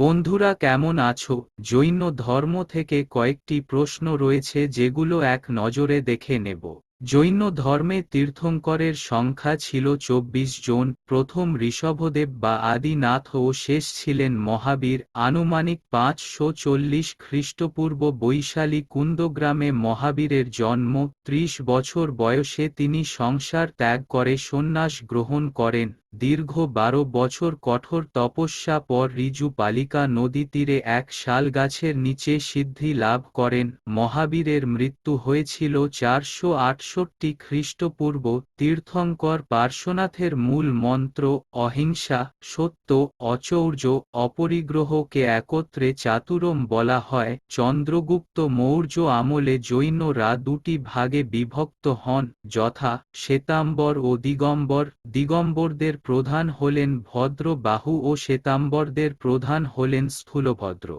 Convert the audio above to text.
বন্ধুরা কেমন আছো? জৈন ধর্ম থেকে কয়েকটি প্রশ্ন রয়েছে যেগুলো এক নজরে দেখে নেব। জৈন ধর্মে তীর্থঙ্করের সংখ্যা ছিল চব্বিশ জন। প্রথম ঋষভদেব বা আদিনাথ ও শেষ ছিলেন মহাবীর। আনুমানিক পাঁচশো চল্লিশ খ্রিস্টপূর্ব বৈশালী কুন্দগ্রামে মহাবীরের জন্ম। ত্রিশ বছর বয়সে তিনি সংসার ত্যাগ করে সন্ন্যাস গ্রহণ করেন। দীর্ঘ বারো বছর কঠোর তপস্যা পর রিজু পালিকা নদী তীরে এক শাল গাছের নিচে সিদ্ধি লাভ করেন। মহাবীরের মৃত্যু হয়েছিল চারশো আটষট্টি খ্রিস্টপূর্ব। তীর্থঙ্কর পার্শ্বনাথের মূল মন্ত্র অহিংসা, সত্য, অচৌর্য, অপরিগ্রহকে একত্রে চাতুরম বলা হয়। চন্দ্রগুপ্ত মৌর্য আমলে জৈনরা দুটি ভাগে বিভক্ত হন, যথা শ্বেতাম্বর ও দিগম্বর। দিগম্বরদের প্রধান হলেন ভদ্র বাহু ও শ্বেতাম্বরদের প্রধান হলেন স্থূলভদ্র।